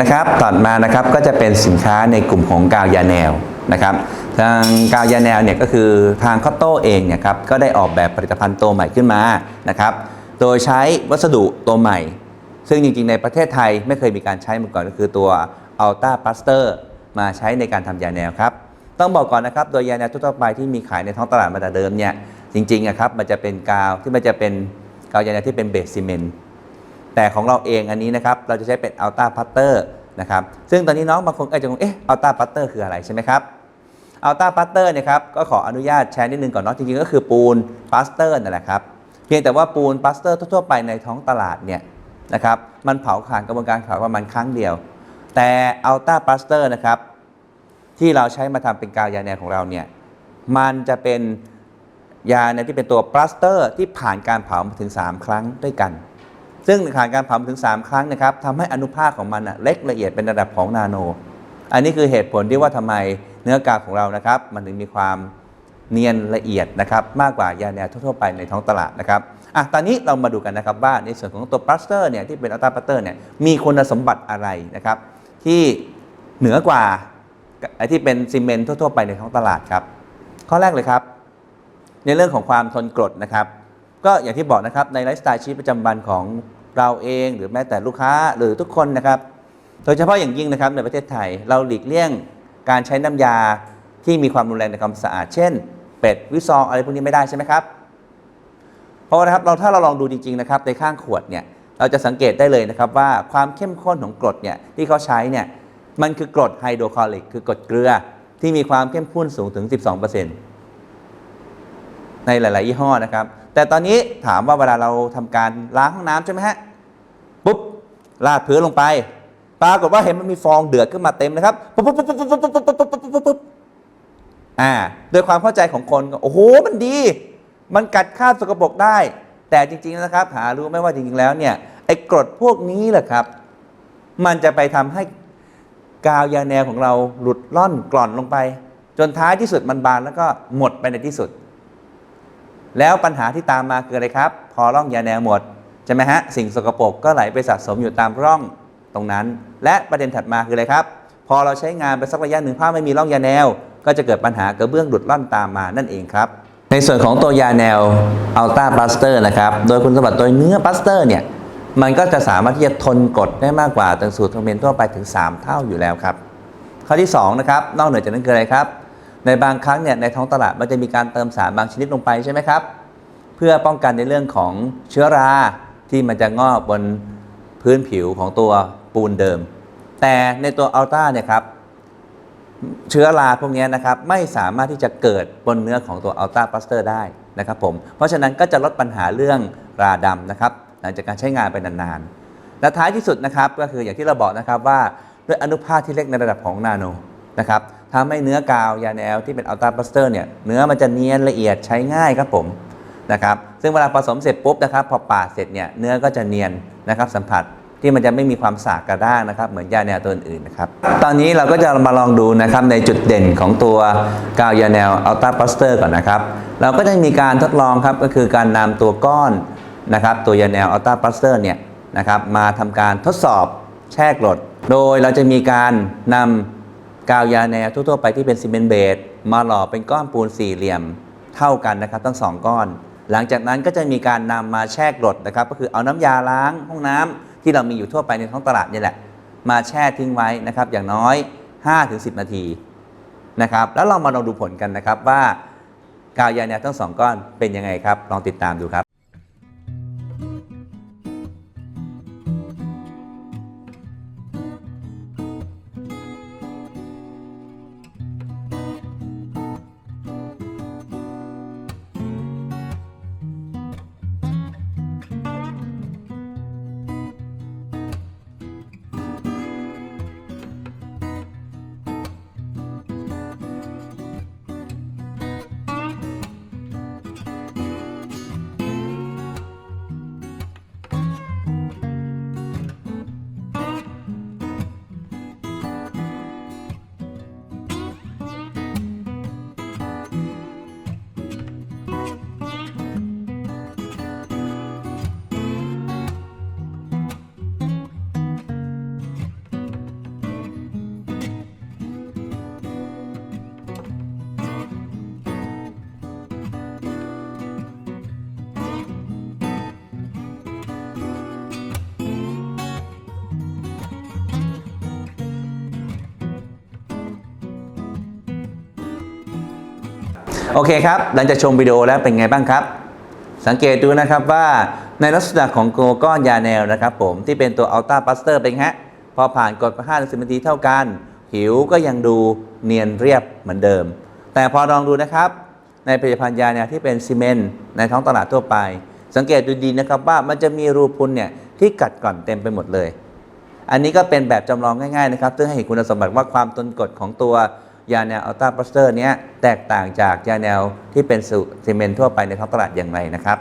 นะครับต่อมานะครับก็จะเป็นสินค้าในกลุ่มของกาวยาแนวนะครับทางกาวยาแนวเนี่ยก็คือทางคอตโต้เองเนี่ยครับก็ได้ออกแบบผลิตภัณฑ์ตัวใหม่ขึ้นมานะครับโดยใช้วัสดุตัวใหม่ ซึ่งจริงๆ ในประเทศไทยไม่เคยมีการใช้มาก่อนก็คือตัว Ultra p l a s t e r มาใช้ในการทำยาแนวครับต้องบอกก่อนนะครับโดยยาแนวทั่วไปที่มีขายในท้องตลาดมาแต่เดิมเนี่ยจริงๆอะครับมันจะเป็นกาวที่มันจะเป็นกาวยาแนวที่เป็นเบสซีเมนต์ แต่ของเราเองอันนี้นะครับเราจะใช้เป็นอัลต้าพัตเตอร์นะครับซึ่งตอนนี้น้องบางคนอาจจะงงเอ๊ะอัลต้าพัตเตอร์คืออะไรใช่ไหมครับอัลต้าพัตเตอร์เนี่ยครับก็ขออนุญาตแชร์นิดนึงก่อนเนาะจริงๆก็คือปูนพลาสเตอร์นั่นแหละครับเพียงแต่ว่าปูนพลาสเตอร์ทั่วๆไปในท้องตลาดเนี่ยนะครับมันเผาผ่านกระบวนการเผาประมาณครั้งเดียว แต่อัลต้าพลาสเตอร์นะครับที่เราใช้มาทำเป็นกาวยาแนวของเราเนี่ยมันจะเป็นยาเนี่ยที่เป็นตัวพลาสเตอร์ที่ผ่านการเผามาถึง 3 ครั้งด้วยกัน ซึ่งผ่านการเผาถึง 3 ครั้งนะครับทำให้อนุภาคของมันเล็กละเอียดเป็นระดับของนาโน อันนี้คือเหตุผลที่ว่าทำไมเนื้อกาวของเรานะครับ มันถึงมีความเนียนละเอียดนะครับมากกว่ายาแนวทั่วๆไปในท้องตลาดนะครับอะตอนนี้เรามาดูกันนะครับว่าในส่วนของตัวพลาสเตอร์เนี่ยที่เป็นอัลตราพลาสเตอร์เนี่ยมีคุณสมบัติอะไรนะครับ ที่เหนือกว่าไอ้ที่เป็นซีเมนต์ทั่วๆไปในท้องตลาดครับ ข้อแรกเลยครับ ในเรื่องของความทนกรดนะครับ ก็อย่างที่บอกนะครับในไลฟ์สไตล์ชีวิตประจำวันของเราเองหรือแม้แต่ลูกค้าหรือทุกคนนะครับ โดยเฉพาะอย่างยิ่งนะครับในประเทศไทยเราหลีกเลี่ยงการใช้น้ำยาที่มีความรุนแรงในความสะอาด เช่น เป็ดวิซองอะไรพวกนี้ไม่ได้ใช่ไหมครับ เพราะว่านะครับเราถ้าเราลองดูจริงๆนะครับในข้างขวดเนี่ยเราจะสังเกตได้เลยนะครับว่าความเข้มข้นของกรดเนี่ยที่เขาใช้เนี่ยมันคือกรดไฮโดรคลอริก คือกรดเกลือที่มีความเข้มข้นสูงถึง 12%ในหลาย ๆ ยี่ห้อนะครับ แต่ตอนนี้ถามว่าเวลาเราทำการล้างห้องน้ำใช่ไหมฮะปุ๊บลาดพื้นลงไป ปรากฏว่าเห็นมันมีฟองเดือดขึ้นมาเต็มนะครับปุ๊บปุ๊บปุ๊บปุ๊บปุ๊บปุ๊บปุ๊บปุ๊บปุ๊บปุ๊บปุ๊บอ่าโดยความเข้าใจของคนโอ้โหมันดี มันกัดคราบสกปรกได้ แต่จริง ๆนะครับ หารู้ไหมว่าจริงๆแล้วเนี่ยไอ้กรดพวกนี้แหละครับ มันจะไปทำให้กาวยาแนวของเราหลุดล่อนกร่อนลงไป จนท้ายที่สุดมันบานแล้วก็หมดไปในที่สุด แล้วปัญหาที่ตามมาคืออะไรครับ พอร่องยาแนวหมดใช่ไหมฮะสิ่งสกปรกก็ไหลไปสะสมอยู่ตามร่องตรงนั้น และประเด็นถัดมาคืออะไรครับ พอเราใช้งานไปสักระยะหนึ่งผ้าไม่มีร่องยาแนว ก็จะเกิดปัญหากระเบื้องหลุดล่อนตามมานั่นเองครับ ในส่วนของตัวยาแนวอัลต้าพลาสเตอร์นะครับโดยคุณสมบัติโดยเนื้อพลาสเตอร์เนี่ยมันก็จะสามารถที่จะทนกดได้มากกว่าตังสูตรทอร์เมนทั่วไปถึง 3 เท่าอยู่แล้วครับข้อที่2นะครับนอกเหนือจากนั้นคืออะไรครับ ในบางครั้งเนี่ยในท้องตลาดมันจะมีการเติมสารบางชนิดลงไปใช่ไหมครับ เพื่อป้องกันในเรื่องของเชื้อราที่มันจะงอกบนพื้นผิวของตัวปูนเดิม แต่ในตัวอัลต้าเนี่ยครับเชื้อราพวกนี้นะครับไม่สามารถที่จะเกิดบนเนื้อของตัวอัลต้าพลาสเตอร์ได้นะครับผมเพราะฉะนั้นก็จะลดปัญหาเรื่องราดำนะครับหลังจากการใช้งานไปนานๆและท้ายที่สุดนะครับก็คืออย่างที่เราบอกนะครับว่าด้วยอนุภาคที่เล็กในระดับของนาโน นะครับทำให้เนื้อกาวยาแนวที่เป็นอัลต้าพลาสเตอร์เนี่ยเนื้อมันจะเนียนละเอียดใช้ง่ายครับผมนะครับซึ่งเวลาผสมเสร็จปุ๊บนะครับพอปาดเสร็จเนี่ยเนื้อก็จะเนียนนะครับสัมผัสที่มันจะไม่มีความสากกระด้างนะครับ เหมือนยาแนวตัวอื่นนะครับตอนนี้เราก็จะมาลองดูนะครับในจุดเด่นของตัวกาวยาแนวอัลต้าพลาสเตอร์ก่อนนะครับ เราก็จะมีการทดลองครับก็คือการนำตัวก้อนนะครับตัวยาแนวอัลต้าพลาสเตอร์เนี่ยนะครับมาทำการทดสอบแช่กรด โดยเราจะมีการนำ กาวยาแนวทั่วๆไปที่เป็นซีเมนต์เบสมาหล่อเป็นก้อนปูนสี่เหลี่ยมเท่ากันนะครับทั้งสองก้อน หลังจากนั้นก็จะมีการนำมาแช่กรดนะครับ ก็คือเอาน้ำยาล้างห้องน้ำที่เรามีอยู่ทั่วไปในท้องตลาดนี่แหละ มาแช่ทิ้งไว้นะครับ อย่างน้อย 5-10 นาทีนะครับแล้วเรามาลองดูผลกันนะครับว่ากาวยาแนวทั้งสองก้อนเป็นยังไงครับ ลองติดตามดูครับ โอเคครับ หลังจากชมวิดีโอแล้วเป็นไงบ้างครับ สังเกตดูนะครับว่าในลักษณะของโกก้อนยาแนวนะครับผมที่เป็นตัวอัลต้าปัสเตอร์เป็นฮะพอผ่านกด5ถึง10นาทีเท่ากัน ผิวก็ยังดูเนียนเรียบเหมือนเดิม แต่พอลองดูนะครับ ในผลิตภัณฑ์ยาแนวที่เป็นซีเมนต์ในท้องตลาดทั่วไป สังเกตดูดีนะครับว่ามันจะมีรูพุนเนี่ยที่กัดกร่อนเต็มไปหมดเลย อันนี้ก็เป็นแบบจำลองง่ายๆนะครับซึ่งให้เห็นคุณสมบัติว่าความทนกดของตัว ยาแนวอัลต้าพลาสเตอร์นี้แตกต่างจากยาแนวที่เป็นซีเมนต์ทั่วไปในท้องตลาดอย่างไรนะครับ